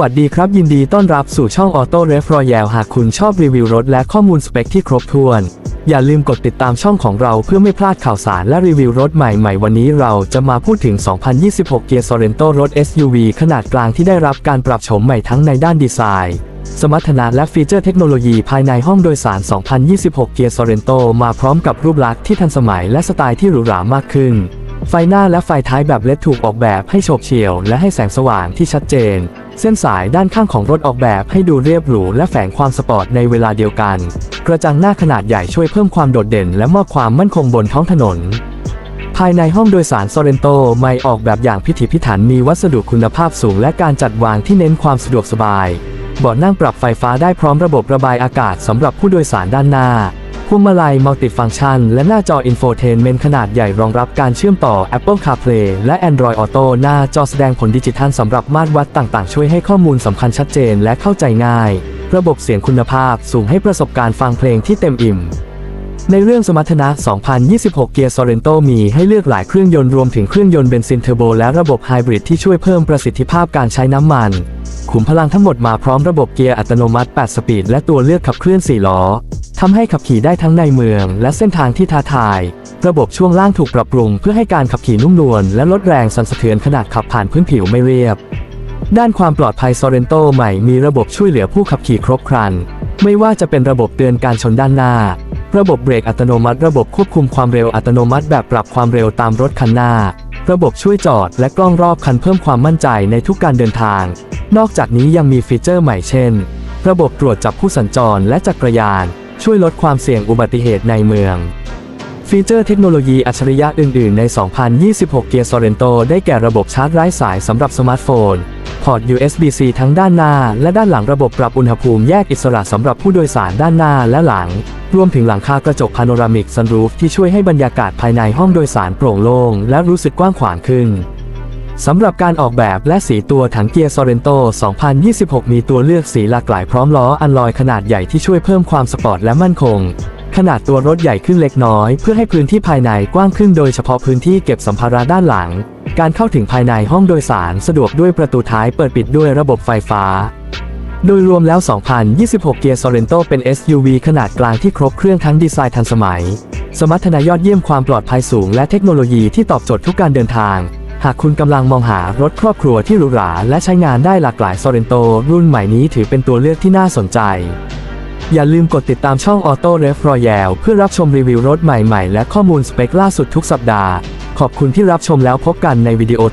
วัสดีครับ ยินดีต้อนรับสู่ช่อง Auto r e f Royale หากคุณชอบรีวิวรถและข้อมูลสเปคที่ครบถ้วน อย่าลืมกดติดตามช่องของเราเพื่อไม่พลาดข่าวสารและรีวิวรถใหม่ๆ วันนี้เราจะมาพูดถึง 2026 Kia Sorento รถ SUV ขนาดกลางที่ได้รับการปรับโฉมใหม่ทั้งในด้านดีไซน์ สมรรถนะและฟีเจอร์เทคโนโลยีภายในห้องโดยสาร 2026 Kia Sorento มาพร้อมกับรูปลักษณ์ที่ทันสมัยและสไตล์ที่หรูหรามากขึ้น ไฟหน้าและไฟท้ายแบบเลดถูกออกแบบให้โฉบเฉี่ยว และให้แสงสว่างที่ชัดเจน เส้นสายด้านข้างของรถออกแบบให้ดูเรียบหรูและแฝงความสปอร์ตในเวลาเดียวกัน กระจังหน้าขนาดใหญ่ช่วยเพิ่มความโดดเด่นและมอบความมั่นคงบนท้องถนน ภายในห้องโดยสาร Sorento ไม่ออกแบบอย่างพิถีพิถันมีวัสดุคุณภาพสูงและการจัดวางที่เน้นความสะดวกสบายเบาะนั่งปรับไฟฟ้าได้พร้อมระบบระบายอากาศสำหรับผู้โดยสารด้านหน้า วงมาลัยมัลติฟัง c t ชันและหน้าจออินโฟเทนเมนต์ขนาดใหญ่รองรับการเชื่อมต่อ Apple CarPlay และ Android Auto หน้าจอแสดงผลดิจิทัลสำหรับมาตรวัดต่างๆ ช่วยให้ข้อมูลสำคัญชัดเจนและเข้าใจง่าย ระบบเสียงคุณภาพสูงให้ประสบการณ์ฟังเพลงที่เต็มอิ่มในเรื่องสมรรถนะ 2026 เกียร์ Sorento มีให้เลือกหลายเครื่องยนต์รวมถึงเครื่องยนต์เบนซินเทอร์โบและระบบไฮบริดที่ช่วยเพิ่มประสิทธิภาพการใช้น้ำมัน ขุมพลังทั้งหมดมาพร้อมระบบเกียร์อัตโนมัติ 8 สปีด และตัวเลือกขับเคลื่อน 4 ล้อทำให้ขับขี่ได้ทั้งในเมือง และเส้นทางที่ท้าทาย ระบบช่วงล่างถูกปรับปรุง เพื่อให้การขับขี่นุ่มนวลและลดแรงสั่นสะเทือนขนาดขับผ่านพื้นผิวไม่เรียบ ด้านความปลอดภัย Sorento ใหม่มีระบบช่วยเหลือผู้ขับขี่ครบครัน ไม่ว่าจะเป็นระบบเตือนการชนด้านหน้า ระบบเบรกอัตโนมัติ ระบบควบคุมความเร็วอัตโนมัติแบบปรับความเร็วตามรถคันหน้า ระบบช่วยจอดและกล้องรอบคันเพิ่มความมั่นใจในทุกการเดินทาง นอกจากนี้ยังมีฟีเจอร์ใหม่เช่น ระบบตรวจจับผู้สัญจรและจักรยาน ช่วยลดความเสี่ยงอุบัติเหตุในเมือง ฟีเจอร์เทคโนโลยีอัจฉริยะอื่น ๆ ใน 2026เกียร์ Sorento ได้แก่ระบบชาร์จไร้สายสำหรับสมาร์ทโฟน พอร์ต USB-C ทั้งด้านหน้า และด้านหลังระบบปรับอุณหภูมิแยกอิสระสำหรับผู้โดยสารด้านหน้าและหลัง รวมถึงหลังคากระจกพาโนรามิกซันรูฟที่ช่วยให้บรรยากาศภายในห้องโดยสารโปร่งโล่งและรู้สึกกว้างขวางขึ้นสำหรับการออกแบบและสีตัวถังเกียร์ Sorento 2026 มีตัวเลือกสีหลากหลายพร้อมล้ออันลอยขนาดใหญ่ที่ช่วยเพิ่มความสปอร์ตและมั่นคง ขนาดตัวรถใหญ่ขึ้นเล็กน้อย เพื่อให้พื้นที่ภายในกว้างขึ้นโดยเฉพาะพื้นที่เก็บสัมภาระด้านหลัง การเข้าถึงภายในห้องโดยสารสะดวกด้วยประตูท้ายเปิดปิดด้วยระบบไฟฟ้า โดยรวมแล้ว 2026 เกียร์ Sorento เป็น SUV ขนาดกลางที่ครบเครื่องทั้งดีไซน์ทันสมัย สมรรถนะยอดเยี่ยมความปลอดภัยสูงและเทคโนโลยีที่ตอบโจทย์ทุกการเดินทาง หากคุณกำลังมองหารถครอบครัวที่หรูหราและใช้งานได้หลากหลาย Sorento รุ่นใหม่นี้ถือเป็นตัวเลือกที่น่าสนใจ อย่าลืมกดติดตามช่อง Auto r e f Royale เพื่อรับชมรีวิวรถใหม่ๆ และข้อมูลสเปคล่าสุดทุกสัปดาห์ ขอบคุณที่รับชมแล้วพบกันในวิดีโอ